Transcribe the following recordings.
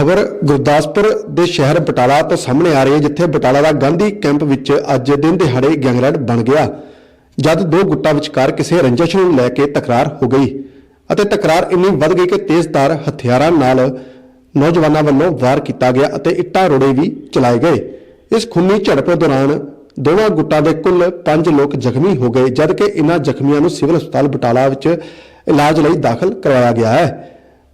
ਖਬਰ ਗੁਰਦਾਸਪੁਰ ਦੇ ਸ਼ਹਿਰ ਬਟਾਲਾ ਤੋਂ ਸਾਹਮਣੇ ਆ ਰਹੀ ਹੈ, ਜਿੱਥੇ ਬਟਾਲਾ ਦਾ ਗਾਂਧੀ ਕੈਂਪ ਵਿੱਚ ਅੱਜ ਦਿਨ ਦਿਹਾੜੇ ਗੈਂਗਰੈਡ ਬਣ ਗਿਆ। ਜਦ ਦੋ ਗੁੱਟਾਂ ਵਿਚਕਾਰ ਕਿਸੇ ਰੰਜਿਸ਼ ਨੂੰ ਲੈ ਕੇ ਤਕਰਾਰ ਹੋ ਗਈ ਅਤੇ ਤਕਰਾਰ ਇੰਨੀ ਵੱਧ ਗਈ ਕਿ ਤੇਜ਼ਧਾਰ ਹਥਿਆਰਾਂ ਨਾਲ ਨੌਜਵਾਨਾਂ ਵੱਲੋਂ ਵਾਰ ਕੀਤਾ ਗਿਆ ਅਤੇ ਇੱਟਾਂ ਰੋੜੇ ਵੀ ਚਲਾਏ ਗਏ। ਇਸ ਖੂਨੀ ਝੜਪ ਦੌਰਾਨ ਦੋਵਾਂ ਗੁੱਟਾਂ ਦੇ ਕੁੱਲ 5 ਲੋਕ ਜ਼ਖਮੀ ਹੋ ਗਏ, ਜਦਕਿ ਇਨ੍ਹਾਂ ਜ਼ਖਮੀਆਂ ਨੂੰ ਸਿਵਲ ਹਸਪਤਾਲ ਬਟਾਲਾ ਵਿੱਚ ਇਲਾਜ ਲਈ ਦਾਖਲ ਕਰਵਾਇਆ ਗਿਆ ਹੈ।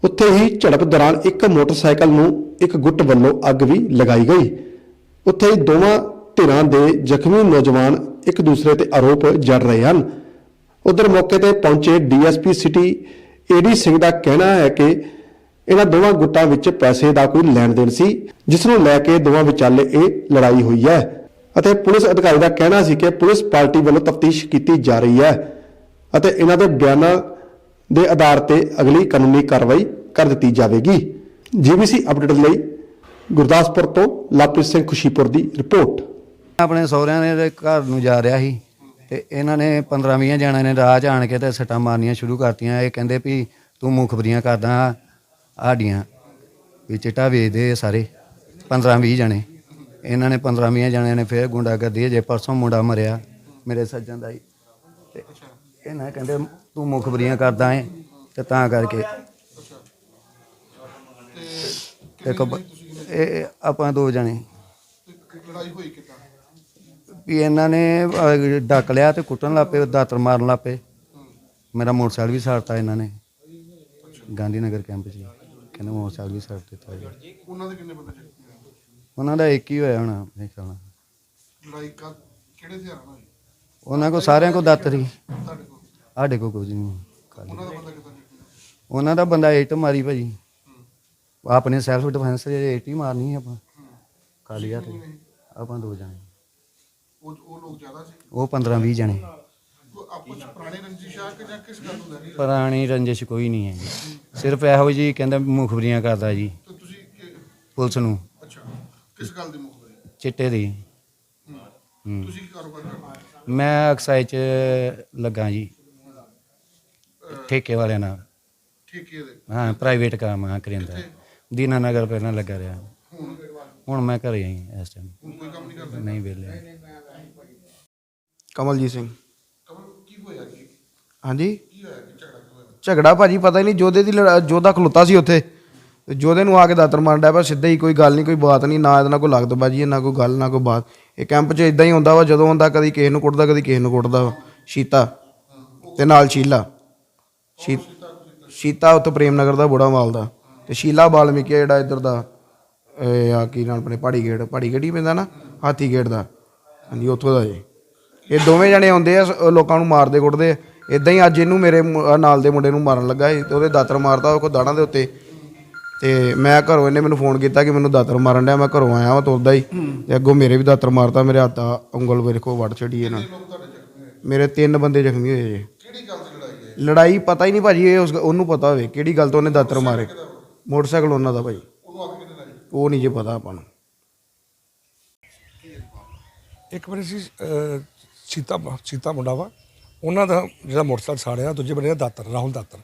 ਉੱਥੇ ਹੀ ਝੜਪ ਦੌਰਾਨ ਇੱਕ ਮੋਟਰਸਾਈਕਲ ਨੂੰ ਇੱਕ ਗੁੱਟ ਵੱਲੋਂ ਅੱਗ ਵੀ ਲਗਾਈ ਗਈ। ਉੱਥੇ ਹੀ ਦੋਵਾਂ ਧਿਰਾਂ ਦੇ ਜ਼ਖਮੀ ਨੌਜਵਾਨ ਇੱਕ ਦੂਸਰੇ ਤੇ ਆਰੋਪ ਜੜ ਰਹੇ ਹਨ। ਉਧਰ ਮੌਕੇ ਤੇ ਪਹੁੰਚੇ ਡੀਐਸਪੀ ਸਿਟੀ ਏਡੀ ਸਿੰਘ ਦਾ ਕਹਿਣਾ ਹੈ ਕਿ ਇਹਨਾਂ ਦੋਵਾਂ ਗੁੱਟਾਂ ਵਿੱਚ ਪੈਸੇ ਦਾ ਕੋਈ ਲੈਣ ਦੇਣ ਸੀ, ਜਿਸ ਨੂੰ ਲੈ ਕੇ ਦੋਵਾਂ ਵਿਚਾਲੇ ਇਹ ਲੜਾਈ ਹੋਈ ਹੈ ਅਤੇ ਪੁਲਿਸ ਅਧਿਕਾਰੀ ਦਾ ਕਹਿਣਾ ਸੀ ਕਿ ਪੁਲਿਸ ਪਾਰਟੀ ਵੱਲੋਂ ਤਫਤੀਸ਼ ਕੀਤੀ ਜਾ ਰਹੀ ਹੈ ਅਤੇ ਇਹਨਾਂ ਦੇ ਬਿਆਨਾਂ ਦੇ ਆਧਾਰ ਤੇ ਅਗਲੀ ਕਾਨੂੰਨੀ ਕਾਰਵਾਈ ਕਰ ਦਿੱਤੀ ਜਾਵੇਗੀ। ਜੀਬੀਸੀ ਅਪਡੇਟ ਲਈ ਗੁਰਦਾਸਪੁਰ ਤੋਂ ਲਵਪ੍ਰੀਤ ਸਿੰਘ ਖੁਸ਼ੀਪੁਰ ਦੀ ਰਿਪੋਰਟ। ਆਪਣੇ ਸਹੁਰਿਆਂ ਦੇ ਘਰ ਨੂੰ ਜਾ ਰਿਹਾ ਸੀ ਤੇ ਇਹਨਾਂ ਨੇ 15 20 ਜਣਿਆਂ ਨੇ ਰਾਹ 'ਚ ਆਣ ਕੇ ਤੇ ਸੱਟਾਂ ਮਾਰਨੀਆਂ ਸ਼ੁਰੂ ਕਰਤੀਆਂ। ਇਹ ਕਹਿੰਦੇ ਵੀ ਤੂੰ ਮੁਖਬਰੀਆਂ ਕਰਦਾ ਆਡੀਆਂ ਵੀ ਚਿੱਟਾ ਵੇਚਦੇ ਸਾਰੇ 15 20 ਜਣੇ। ਇਹਨਾਂ ਨੇ 15 20 ਜਣਿਆਂ ਨੇ ਫਿਰ ਗੁੰਡਾਗਰਦੀ ਜੇ ਪਰਸੋਂ ਮੁੰਡਾ ਮਰਿਆ ਮੇਰੇ ਸੱਜਣ ਦਾ ਹੀ। ਤੇ ਇਹਨਾਂ ਕਹਿੰਦੇ ਤੂੰ ਮੁਖਬਰੀਆਂ ਕਰਦਾ ਏ ਤੇ ਤਾਂ ਕਰਕੇ। ਇੱਕ ਬ- ਇਹ ਆਪਾਂ ਦੋ ਜਣੇ। ਲੜਾਈ ਹੋਈ ਕਿੱਦਾਂ ਵੀ ਇਹਨਾਂ ਨੇ ਅਹ, ਡੱਕ ਲਿਆ ਤੇ ਕੁੱਟਣ ਲੱਪੇ ਦਾਤਰ ਮਾਰਨ ਲੱਪੇ ਮੇਰਾ ਮੋਟਰਸਾਈਕਲ ਵੀ ਸਾੜਤਾ ਇਹਨਾਂ ਨੇ। ਗਾਂਧੀ ਨਗਰ ਕੈਂਪ 'ਚ। ਹੀ। ਕਹਿੰਦੇ ਮੋਟਰਸਾਈਕਲ ਵੀ ਸਾੜ ਦਿੱਤਾ ਜੀ। ਉਹਨਾਂ ਦੇ ਕਿੰਨੇ ਬੰਦੇ ਜ਼ਖਮੀ ਹੋਏ ਉਹਨਾਂ ਦਾ ਇੱਕ ਹੀ ਹੋਇਆ ਹੋਣਾ ਮੇਰੇ ਖਿਆਲ ਨਾਲ। ਲੜਾਈ ਕਾ ਕਿਹੜੇ ਹਥਿਆਰਾਂ ਨਾਲ ਹੋਈ? ਉਹਨਾਂ ਕੋ ਸਾਰਿਆਂ ਕੋ ਦਾਤਰ ਹੀ। ਤੁਹਾਡੇ ਕੋਲ? ਸਾਡੇ ਕੋਲ ਕੁਝ ਨਹੀਂ। ਖਾਲੀ। ਉਹਨਾਂ ਦਾ ਬੰਦਾ ਏਟ ਜ਼ਖਮੀ ਹੋਇਆ? ਉਹਨਾਂ ਮਾਰੀ ਭਾਜੀ। ਆਪਣੇ ਸੈਲਫ ਡਿਫੈਂਸ ਦੇ ਇੱਟ ਹੀ ਮਾਰਨੀ ਸੀ ਆਪਾਂ। ਖਾਲੀ ਹੱਥ ਆਪਾਂ ਦੋ ਜਣੇ। ਉਹ ਉਹ ਲੋਕ ਜ਼ਿਆਦਾ ਸੀ ਉਹ 15 20 ਜਣੇ। ਪੁਰਾਣੀ ਰੰਜਿਸ਼ ਕੋਈ ਨਹੀਂ ਹੈ ਜੀ ਸਿਰਫ ਇਹੋ ਜੀ ਕਹਿੰਦਾ ਮੁਖਬਰੀਆਂ ਕਰਦਾ ਜੀ। ਤੁਸੀਂ ਪੁਲਿਸ ਨੂੰ। ਅੱਛਾ ਕਿਸ ਗੱਲ ਦੀ ਮੁਖਬਰੀ ਚਿੱਟੇ ਦੀ। ਤੁਸੀਂ ਕਾਰੋਬਾਰ ਕਰਦੇ ਮੈਂ ਅਕਸਾਈ ਚ ਲੱਗਾ ਜੀ। ਠੇਕੇ ਵਾਲਿਆਂ ਨਾਲ। ਠੇਕੇ ਦੇ। ਹਾਂ ਪ੍ਰਾਈਵੇਟ ਕੰਮ ਆ ਕਰਿੰਦਾ। ਦੀਨਾ ਨਗਰ ਪਹਿਲਾਂ ਲੱਗਾ ਰਿਹਾ। ਹੁਣ ਮੈਂ ਘਰੇ ਆਈ ਇਸ ਟਾਈਮ ਕੋਈ ਕੰਮ ਨਹੀਂ ਕਰਦੇ? ਨਹੀਂ ਵੇਲੇ ਕਮਲਜੀਤ ਸਿੰਘ। ਕਮਲ ਕੀ ਹੋਇਆ ਕੀ? ਹਾਂਜੀ? ਕੀ ਹੋਇਆ ਕੀ ਝਗੜਾ ਹੋਇਆ? ਝਗੜਾ ਭਾਜੀ ਪਤਾ ਹੀ ਨਹੀਂ ਜੋਧੇ ਦੀ ਲੜਾ- ਜੋਧਾ ਖਲੋਤਾ ਸੀ ਉੱਥੇ। ਤੇ ਜੋਧੇ ਨੂੰ ਆ ਕੇ ਦਾਤਰ ਮਾਰਨ ਡਿਆ ਪਰ ਸਿੱਧਾ ਹੀ ਕੋਈ ਗੱਲ ਨਹੀਂ ਕੋਈ ਬਾਤ ਨਹੀਂ ਨਾ ਇਹਦੇ ਨਾਲ ਕੋਈ ਲੱਗਦ ਬਾਜੀ ਨਾ ਕੋਈ ਗੱਲ ਨਾ ਕੋਈ ਬਾਤ। ਇਹ ਕੈਂਪ 'ਚ ਇਦਾਂ ਹੀ ਹੁੰਦਾ ਵਾ ਜਦੋਂ ਹੁੰਦਾ ਕਦੀ ਕਿਸੇ ਨੂੰ ਕੁੱਟਦਾ ਕਦੀ ਕਿਸੇ ਨੂੰ ਕੁੱਟਦਾ ਵਾ ਸ਼ੀਤਾ ਤੇ ਨਾਲ ਸ਼ੀਲਾ। ਸ਼ੀ- ਸ਼ੀਤਾ ਉੱਥੋਂ ਪ੍ਰੇਮ ਨਗਰ ਦਾ ਬੁੜਾ ਮਾਲ ਦਾ। ਤੇ ਸ਼ੀਲਾ ਬਾਲਮੀਕੀ ਆ ਜਿਹੜਾ ਇੱਧਰ ਦਾ, ਇਹ ਆ ਕੀ ਨਾਲ ਆਪਣੇ, ਪਹਾੜੀ ਗੇਟ ਪਹਾੜੀ ਗੇਟ ਹੀ ਪੈਂਦਾ ਨਾ, ਹਾਥੀ ਗੇਟ ਦਾ। ਹਾਂਜੀ, ਉੱਥੋਂ ਦਾ ਜੀ। ਇਹ ਦੋਵੇਂ ਜਣੇ ਆਉਂਦੇ ਆ, ਸ- ਲੋਕਾਂ ਨੂੰ ਮਾਰਦੇ ਕੁੱਟਦੇ ਇਦਾਂ ਹੀ ਅੱਜ ਇਹਨੂੰ ਮੇਰੇ ਮੁ- ਆਹ ਨਾਲ ਦੇ ਮੁੰਡੇ ਨੂੰ ਮਾਰਨ ਲੱਗਾ ਸੀ, ਤੇ ਉਹਦੇ ਦਾਤਰ ਮਾਰਦਾ ਉਹ ਕੋ ਦਾੜਾਂ ਦੇ ਉੱਤੇ। ਤੇ ਮੈਂ ਘਰੋਂ ਇਹਨੇ ਮੈਨੂੰ ਫੋਨ ਕੀਤਾ ਕਿ ਮੈਨੂੰ ਦਾਤਰ ਮਾਰਨ ਡਿਆ, ਮੈਂ ਘਰੋਂ ਆਇਆ ਵਾ ਤੁਰਦਾ ਹੀ। ਤੇ ਅੱਗੋਂ ਮੇਰੇ ਵੀ ਦਾਤਰ ਮਾਰਤਾ, ਮੇਰੇ ਹੱਥ ਆ ਉਂਗਲ ਮੇਰੇ ਕੋ ਵੜ ਛੜੀ ਇਹਨਾਂ ਮੇਰੇ ਤਿੰਨ ਬੰਦੇ ਜ਼ਖਮੀ ਹੋਏ ਜੀ। ਕਿਹੜੀ ਗੱਲ ਲੜਾਈ ਪਤਾ ਹੀ ਨਹੀਂ ਭਾਜੀ ਇਹ ਉਸ ਉਹਨੂੰ ਪਤਾ ਹੋਵੇ ਕਿਹੜੀ ਗੱਲ ਤੋਂ ਉਹਨੇ ਦਾਤਰ ਮਾਰੇ। ਮੋਟਰਸਾਈਕਲ ਉਹਨਾਂ ਦਾ ਭਾਜੀ। ਉਹਨੂੰ ਕਿਹਨੇ ਲਾਈ ਉਹ ਨਹੀਂ ਜੇ ਪਤਾ ਆਪਾਂ ਨੂੰ। ਇੱਕ ਵਾਰੀ ਸੀ ਸੀਤਾ ਸੀਤਾ ਮੁੰਡਾ ਵਾ ਉਹਨਾਂ ਦਾ ਜਿਹੜਾ ਮੋਟਰਸਾਈਕਲ ਸਾੜਿਆ ਦੂਜੇ ਬੰਦੇ ਦਾ ਦਾਤਰ ਰਾਹੁਲ ਦਾਤਰ।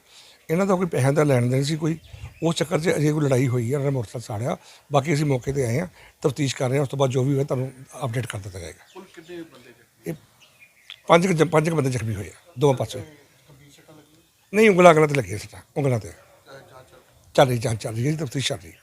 ਇਹਨਾਂ ਦਾ ਕੋਈ ਪੈਸਿਆਂ ਦਾ ਲੈਣ ਦੇਣ ਸੀ ਕੋਈ ਉਸ ਚੱਕਰ 'ਚ ਅਜੇ ਕੋਈ ਲੜਾਈ ਹੋਈ ਹੈ ਉਹਨਾਂ ਦਾ ਮੋਟਰਸਾਈਕਲ ਸਾੜਿਆ। ਬਾਕੀ ਅਸੀਂ ਮੌਕੇ ਤੇ ਆਏ ਹਾਂ ਤਫਤੀਸ਼ ਕਰ ਰਹੇ ਹਾਂ ਉਸ ਤੋਂ ਬਾਅਦ ਜੋ ਵੀ ਹੋਇਆ ਤੁਹਾਨੂੰ ਅਪਡੇਟ ਕਰ ਦਿੱਤਾ ਜਾਏਗਾ। ਕੁੱਲ ਕਿੰਨੇ ਬੰਦੇ ਇਹ ਪੰਜ ਕੁ ਜ- ਪੰਜ ਕੁ ਬੰਦੇ ਜ਼ਖਮੀ ਹੋਏ ਆ ਦੋਵਾਂ ਪਾਸੇ ਨਹੀਂ ਉਂਗਲਾਂ ਉਂਗਲਾਂ ਤੇ ਲੱਗੇ ਸੱਟਾਂ ਉਂਗਲਾਂ ਤੇ। ਚੱਲ ਰਹੀ ਜਾਂਚ ਚੱਲ ਰਹੀ ਹੈ ਤਫਤੀਸ਼ ਚੱਲ ਰਹੀ ਹੈ